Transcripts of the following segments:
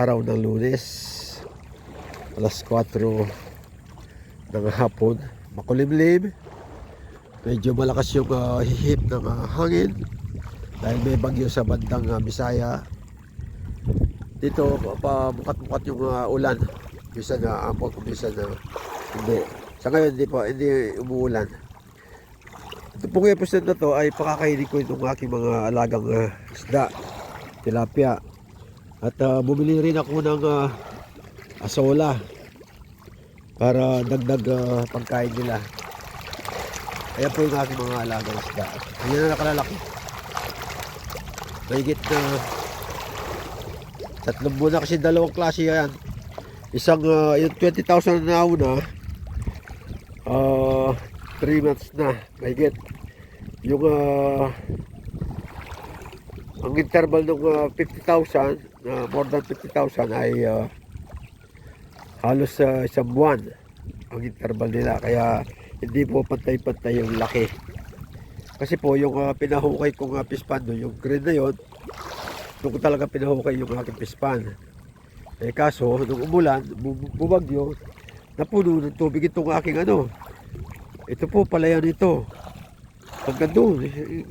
araw ng lunes alas 4 ng hapon. Makulimlim. Medyo malakas yung uh, hihip ng ah, hangin dahil may bagyo sa bandang ah, Bisaya. Dito pa mukat-mukat yung ah, ulan. Bisa na amon bisa na hindi. Sa ngayon hindi pa hindi umuulan. Ito pong episode na to ay pakakainin ko itong aking mga alagang ah, isda tilapia at ah, bumili rin ako ng ah, asola para dagdag ah, pagkain nila. Kaya po yung aking mga alagang isda. Ayan na nakalalaki mahigit na tatlong buwan na kasi dalawang klase yan. Isang ah, yung 20,000 na una ah 3 months na mahigit. Yung ah, ang interval ng ah, 50,000 na more than 50,000 ay ah, halos sa isang buwan ang interval nila. Kaya hindi po pantay-pantay yung laki. Kasi po yung ah, pinahukay kong uh, pispan doon yung green na yon doon ko talaga pinahukay yung aking pispan. Eh kaso nung umulan bu- bumagyo napuno ng tubig itong aking ano ito po palayan ito. Hanggang doon eh,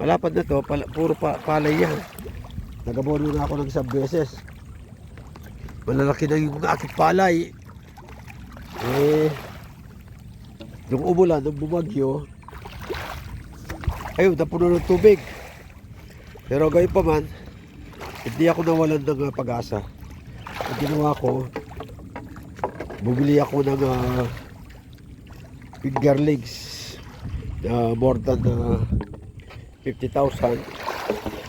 malapad na to pala, puro pa, palay yan nagabono na ako ng isang beses. Malalaki na yung aking palay. Eh nung umulan nung bumagyo ayun napuno ng tubig. Pero gayon pa man hindi ako nawalan ng ah, pag-asa. Ang ginawa ko bumili ako ng ah, fingerlings na more than ah, 50,000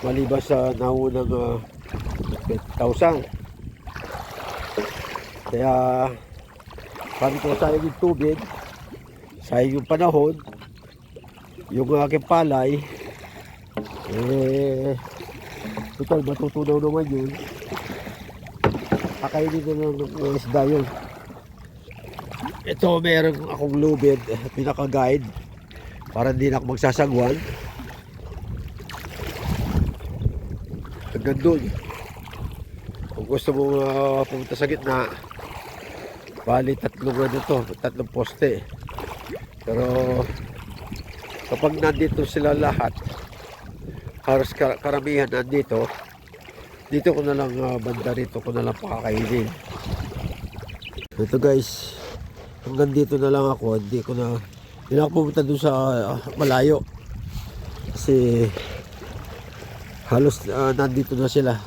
maliban sa naunang uh, 20,000 kaya sabi ko sayang yung tubig sayang yung panahon yung aking palay. Eh total matutunaw naman yun. Kakainin na lang ng isda yun. Ito meron akong lubid pinaka guide para hindi na ako magsasagwan hanggang doon. Kung gusto mo uh, pumunta sa gitna bali tatlong ano to tatlong poste. Pero kapag nandito sila lahat halos kar- karamihan nandito dito ko na lang uh, banda rito ko na lang pakakainin. Ito guys hanggang dito na lang ako hindi ko na hindi ako pumunta doon sa ah, malayo. Kasi halos ah, nandito na sila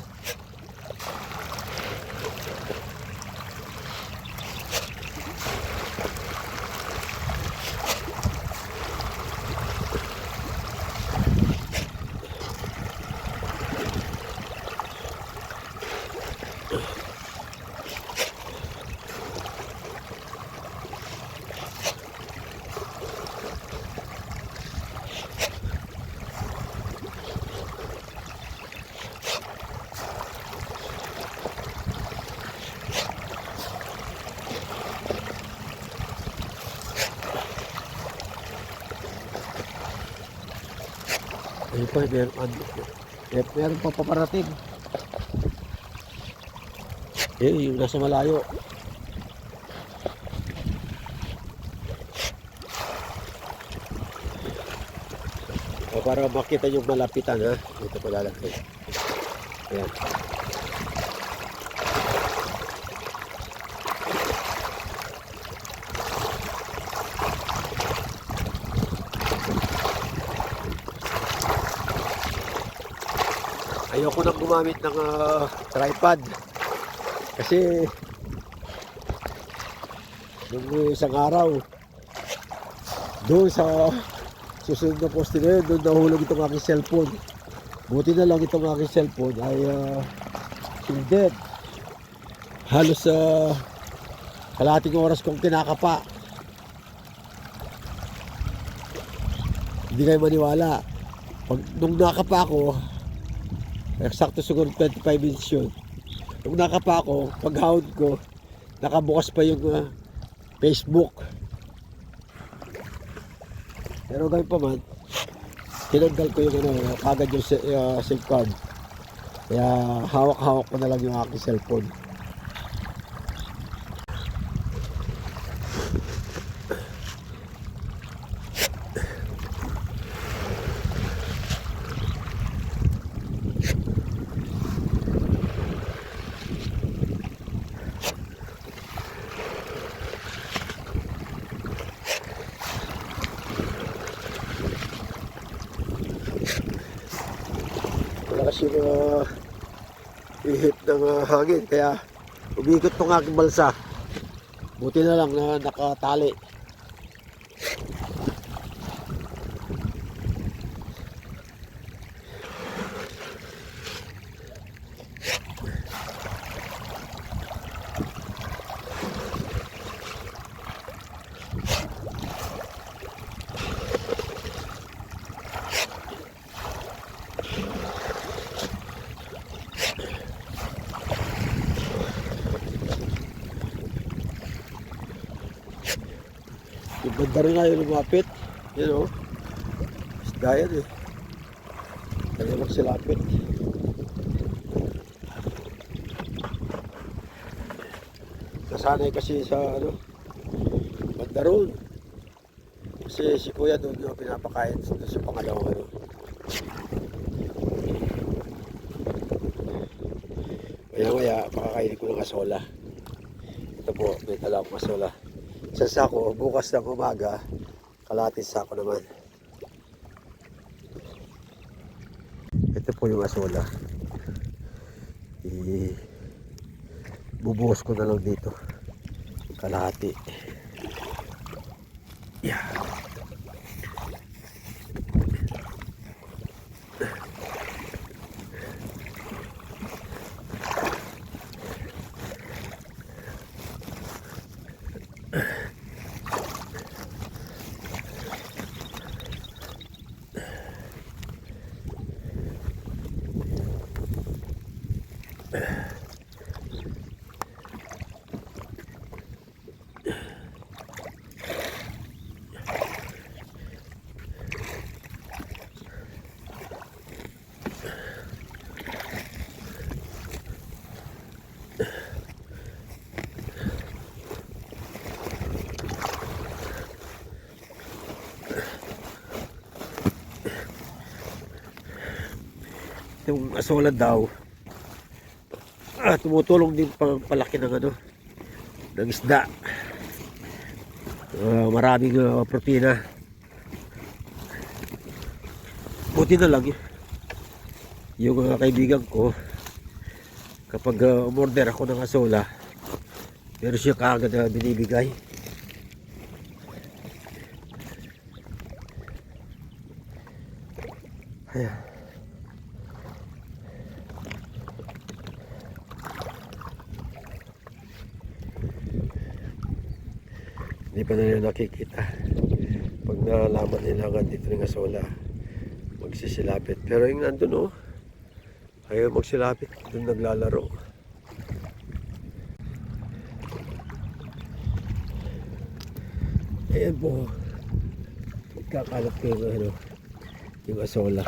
pa meron, ano, eh, meron pa paparating. Eh yung nasa malayo. O para makita yung malapitan ha? Dito ko lalagay. Ayan ayoko nang gumamit ng ah, tripod. Kasi nung isang araw doon sa susunod na poste na yun doon nahulog itong aking cellphone. Buti na lang itong aking cellphone ay uh, sindet halos sa uh, kalating oras kong kinakapa. Hindi kayo maniwala. Pag nung nakapa ako Eksakto siguro 25 minutes yun. Nung nakapa ako, paghahod ko, nakabukas pa yung ah, Facebook. Pero ganun pa man, tinanggal ko yung ano, kagad yung uh, SIM card. Kaya hawak-hawak ko na lang yung aking cellphone. Malakas yung uh, ihip ng ah, hangin kaya umikot tong aking balsa. Buti na lang na nakatali. Yung banda rin nga yung lumapit. Yun o. Isda yan eh. Kaya magsilapit. Nasanay kasi sa ano, banda roon. Kasi si kuya doon yung pinapakain doon sa pangalawang ano. Maya maya, pakakainin ko ng asola. Ito po, may tala akong asola. Sa sako, bukas ng umaga, kalatis sako naman. Ito po yung asola. I bubuhos ko na lang dito. Kalahati. Yeah. Yung asola daw ah, tumutulong din pang palaki ng ano ng isda Ah, maraming ah, protina buti na lang eh. yung mga kaibigan ko kapag uh, umorder ako ng asola meron siya kaagad na binibigay Ayan. Hindi pa nila nakikita. Pag nalaman nila nga dito ng asola, magsisilapit. Pero yung nandun oh, ayaw magsilapit. Doon naglalaro. Ayan po. Kakalat ko yung ano, yung asola.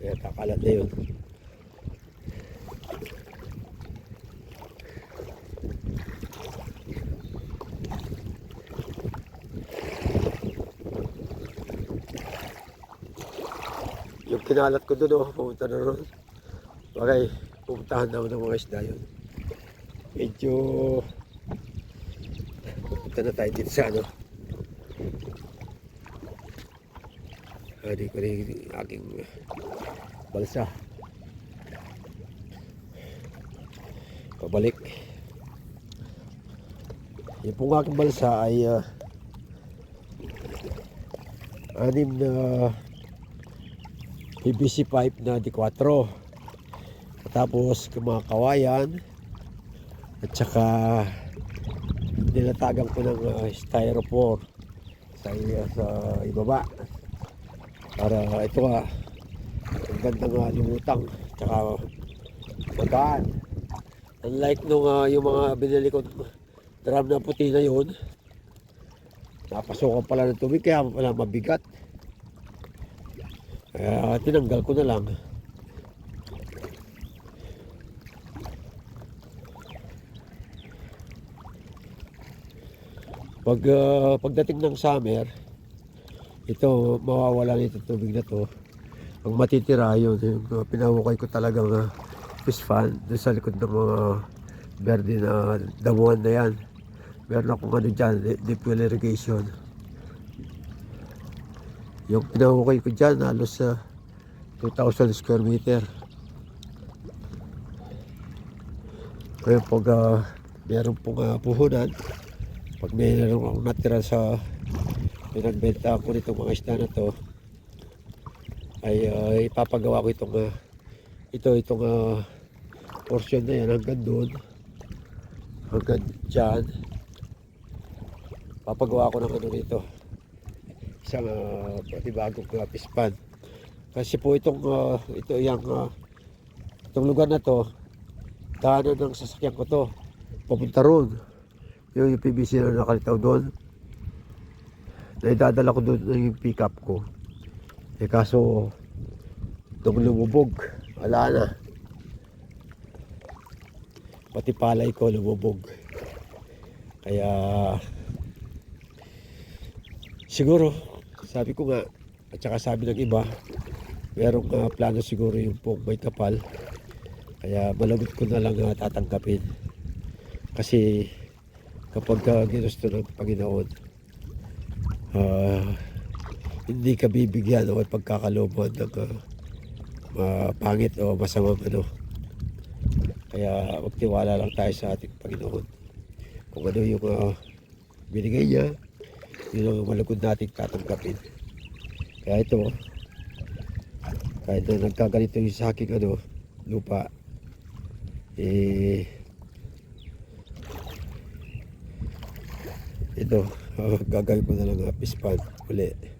Kaya kakalat na yun. Yung kinalat ko doon, oh, pumunta na ron. Bagay, pumuntahan naman ng mga isda yun. Medyo pupunta na tayo dito sa ano. Hindi ko rin aking balsa. Pabalik. Yung pong aking balsa ay ah, anim na PVC pipe na di 4. Tapos mga kawayan at saka nilatagan ko ng uh, styrofoam sa, sa ibaba para ito nga magandang uh, lumutang tsaka magaan. Unlike nung ah, yung mga binili ko drum na puti na yun napasokan pala ng tubig kaya pala mabigat. Kaya tinanggal ko na lang. Pag ah, pagdating ng summer ito mawawala na itong tubig na to ang matitira yun yung uh, pinahukay ko talagang uh, fish fan doon sa likod ng mga verde na damuhan na yan. Meron akong ano dyan de- deep well irrigation. Yung pinahukay ko dyan halos sa 2,000 square meter. Kaya pag uh, meron pong uh, puhunan pag meron akong natira sa pinagbenta ko nitong mga isda na to ay uh, ipapagawa ko itong uh, ito itong uh, portion na yan hanggang doon. Hanggang dyan. Papagawa ko ng ano dito isang uh, bagong uh, pispan. Kasi po itong uh, ito yung uh, itong lugar na to daanan ng sasakyan ko to. Papunta roon. Yung, yung na nakalitaw doon. Na idadala ko doon yung pick up ko eh kaso nung lumubog wala na. Pati palay ko lumubog. Kaya siguro sabi ko nga at saka sabi ng iba merong uh, plano siguro yung pong may kapal. Kaya malagot ko na lang uh, tatanggapin. Kasi kapag uh, ginusto ng Panginoon ah, hindi ka bibigyan o pagkakaloban ng uh, ah, pangit o masamang ano. Kaya magtiwala lang tayo sa ating Panginoon. Kung ano yung uh, binigay niya, yun ang malagod nating tatanggapin. Kaya ito, kahit na nagkaganito yung sa aking ano, lupa, eh, ito, uh, gagawin ko na lang uh, pispan uli.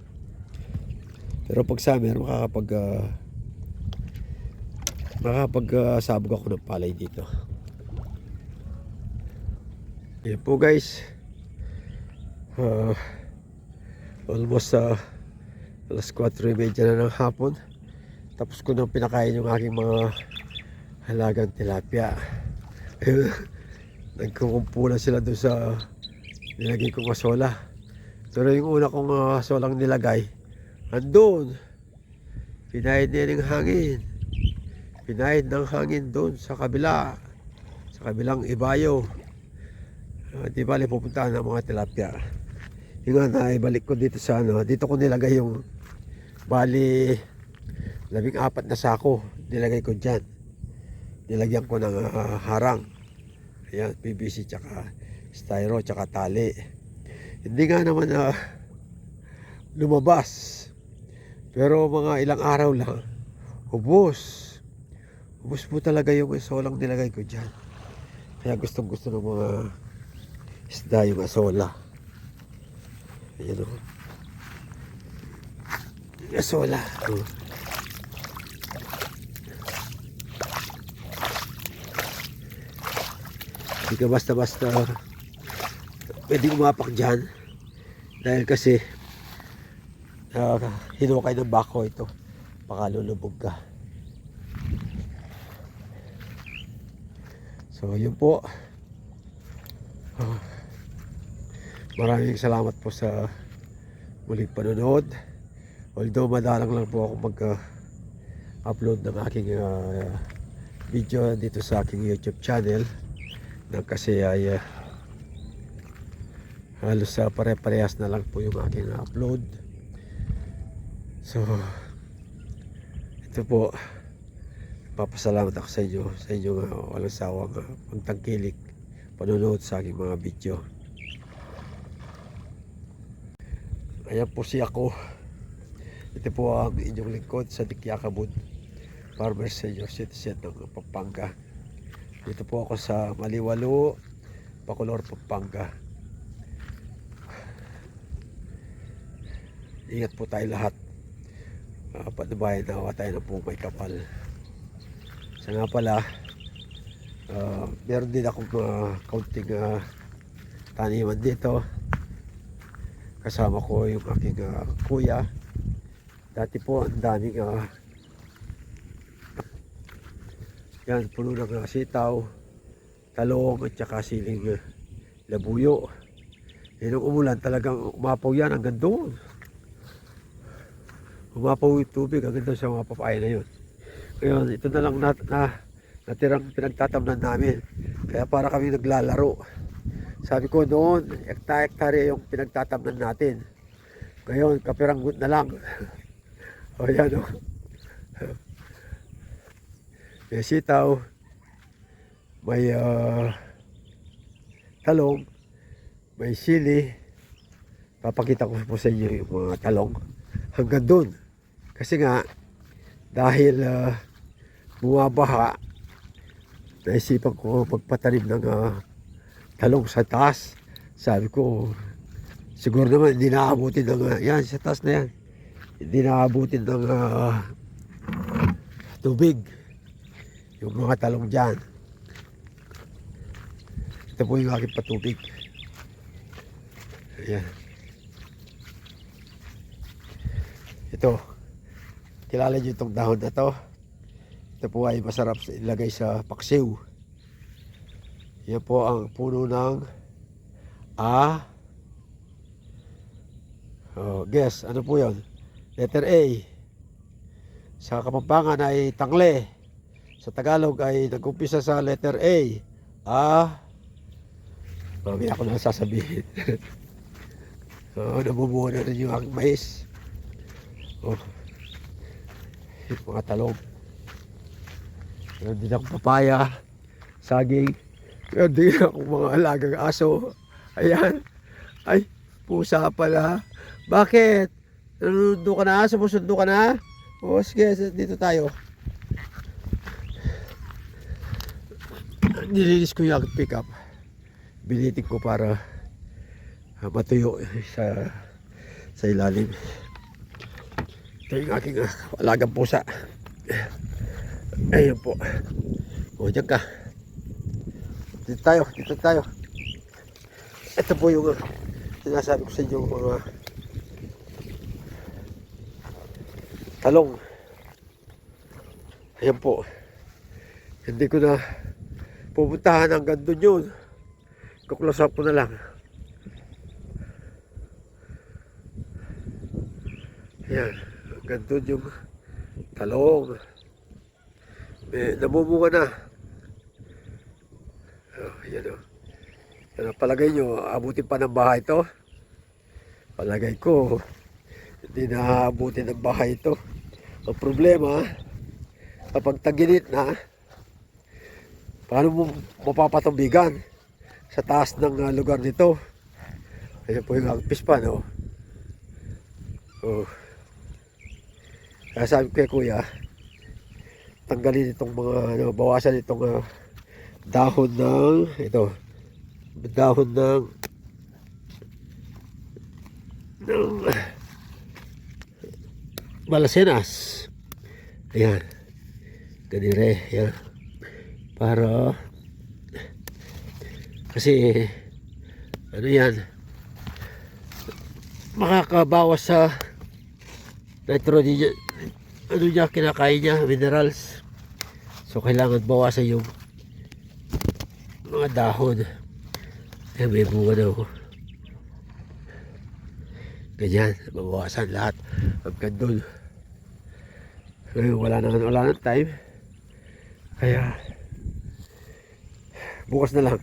Pero pag summer, makakapag uh, makakapag uh, sabog ako ng palay dito. Yan po guys. Uh, almost uh, alas 4.30 na ng hapon. Tapos ko nang pinakain yung aking mga halagang tilapia. Nagkukumpulan sila doon sa nilagay kong kasola. Pero yung una kong uh, nilagay, andun. Pinahid niya ng hangin. Pinahid ng hangin doon sa kabila. Sa kabilang ibayo. Uh, di bali pupuntahan ng mga tilapia. Yung nga na ibalik ko dito sa ano. Dito ko nilagay yung bali labing apat na sako. Nilagay ko dyan. Nilagyan ko ng uh, harang. Ayan, PVC tsaka styro tsaka tali. Hindi nga naman na lumabas. Pero mga ilang araw lang, ubos. Ubos po talaga yung solang nilagay ko dyan. Kaya gustong gusto ng mga isda yung asola. Ayan o. Yung asola. Hindi ka basta-basta pwede umapak dyan dahil kasi uh, hinukay ng bako ito. Pakalulubog ka. So yun po. Ah, maraming salamat po sa muling panonood. Although madalang lang po ako mag uh, upload ng aking uh, video dito sa aking youtube channel na kasi ay uh, halos sa pare-parehas na lang po yung aking upload so ito po. Papasalamat ako sa inyo sa inyo nga walang sawang pagtangkilik panonood sa aking mga video. Ayan po si ako. Ito po ang inyong lingkod sa Dikyakabud Farmer Senior Citizen ng Pampanga. Dito po ako sa Maliwalo Bacolor, Pampanga. Ingat po tayo lahat. Uh, patnubayan na tayo ng pumay kapal. Sa nga pala, uh, meron din akong uh, kaunting uh, taniman dito. Kasama ko yung aking uh, kuya. Dati po ang daming uh, yan, puno ng uh, sitaw, talong at saka siling uh, labuyo. Eh, nung umulan talagang umapaw yan hanggang doon. Umapaw yung tubig doon sa mga papaya na yun. Ngayon, ito na lang nat na, natirang pinagtatamnan namin. Kaya para kami naglalaro. Sabi ko noon, ekta-hektarya yung pinagtatamnan natin. Ngayon, kapiranggot na lang. o yan o. May sitaw, may ah, talong, may sili. Papakita ko po sa inyo yung mga talong. Hanggang doon. Kasi nga, dahil ah, bumabaha, naisipan ko magpatanim ng ah, talong sa taas. Sabi ko, siguro naman hindi naabutin ng, ah, yan, sa taas na yan. Hindi naabutin ng ah, tubig. Yung mga talong dyan. Ito po yung aking patubig. Ayan. Ito. Kilala niyo itong dahon na to. Ito po ay masarap sa ilagay sa paksiw. Yan po ang puno ng A. Oh, guess, ano po yon? Letter A. Sa Kapampangan ay tangle. Sa Tagalog ay nag-umpisa sa letter A. A. Mamaya ako na sasabihin. Oo, nabubuo na rin yung mais. Oh. Yung mga talong. Meron din akong papaya, saging. Meron din akong mga alagang aso. Ayan. Ay, pusa pala. Bakit? Nanundo ka na? Sumusundo ka na? O, sige, dito tayo. Nilinis ko yung pickup. Binitin ko para matuyo sa sa ilalim. Ito yung aking uh, alagang pusa. Ayun po. O, dyan ka. Dito tayo, dito tayo. Ito po yung uh, sinasabi ko sa inyo mga talong. Ayan po. Hindi ko na pupuntahan hanggang doon yun. Kuklosap ko na lang. Ayan. Doon yung talong. May namumunga na. Oh, ayan o. Ano, palagay nyo, abutin pa ng bahay ito? Palagay ko, hindi na abutin ng bahay ito. Ang problema, kapag taginit na, paano mo mapapatubigan sa taas ng ah, lugar nito? Ayan po yung agpis pa, no? Oh. Kaya sabi ko kay kuya, tanggalin itong mga, ano, bawasan itong ah, dahon ng, ito, dahon ng, ng, balasenas. Ayan. Ganire, yan. Para, kasi, ano yan, makakabawas sa nitrogen, ano niya, kinakain niya, minerals. So, kailangan bawasan yung mga dahon. Eh, may bunga daw. Ganyan, babawasan lahat. Hanggang doon. Ngayon, wala na wala na time. Kaya, bukas na lang.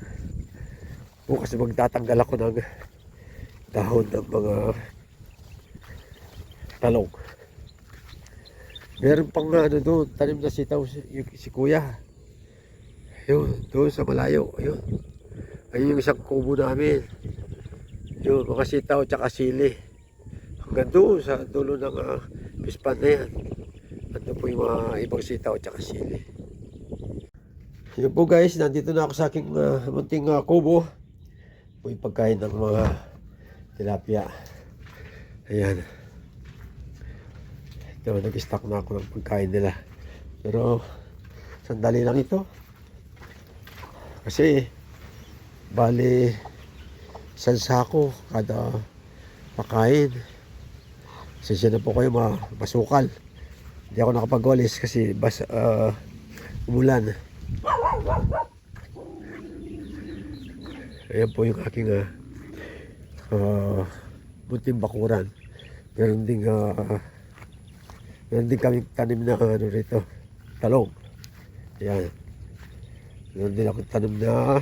Bukas magtatanggal ako ng dahon ng mga talong. Meron pang ano doon, tanim na sitaw si, si kuya. Yun, doon sa malayo. Ayun. Ayun yung isang kubo namin. Yun, mga sitaw tsaka sili. Hanggang doon sa dulo ng uh, pispan na yan. Ando po yung mga ibang sitaw tsaka sili. Yun po guys, nandito na ako sa aking uh, munting uh, kubo. Po pagkain ng mga tilapia. Ayan. Ito, nag-stock na ako ng pagkain nila. Pero, sandali lang ito. Kasi, bali, isang sako kada pakain. Sensya na po kayo ma masukal. Hindi ako nakapag-walis kasi bas, ah, umulan. Ayan po yung aking uh, uh, munting bakuran. Meron ding ah, meron din kami tanim na ano rito, talong. Ayan. Meron din ako tanim na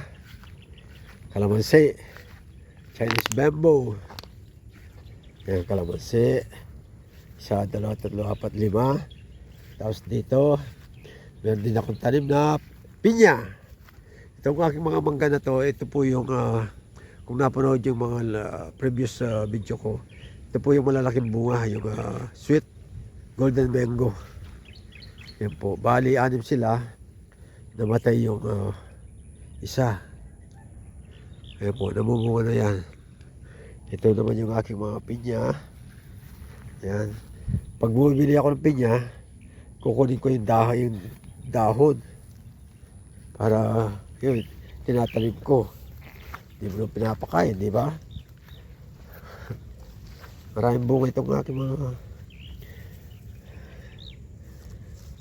kalamansi. Chinese bamboo. Ayan, kalamansi. Isa, dalawa, tatlo, apat, lima. Tapos dito, meron din akong tanim na pinya. Itong aking mga mangga na to, ito po yung, ah, kung napanood yung mga ah, previous ah, video ko, ito po yung malalaking bunga, yung ah, sweet golden mango. Yan po. Bali, anim sila. Namatay yung ah, isa. Ayan po, namumunga na yan. Ito naman yung aking mga pinya. Ayan. Pag bumibili ako ng pinya, kukunin ko yung dahon, yung dahon. Para, yun, tinatanim ko. Hindi mo na pinapakain, di ba? Maraming bunga itong aking mga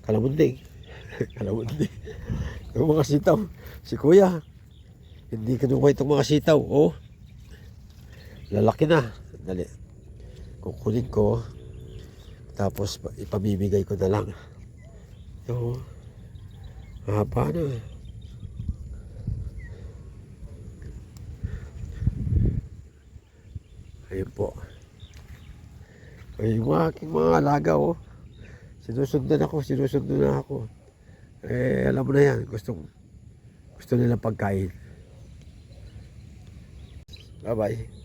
kalamunding. kalamunding. Yung mga sitaw. Si kuya, hindi kinuha itong mga sitaw. Oh, lalaki na. Dali. Kukunin ko. Tapos pa- ipamimigay ko na lang. Ito. Mahaba na. Ayun po. Ay, yung aking mga alaga, oh. Sinusundan ako, sinusundan na ako. Eh, alam mo na yan. Gusto, gusto nila pagkain. Bye-bye.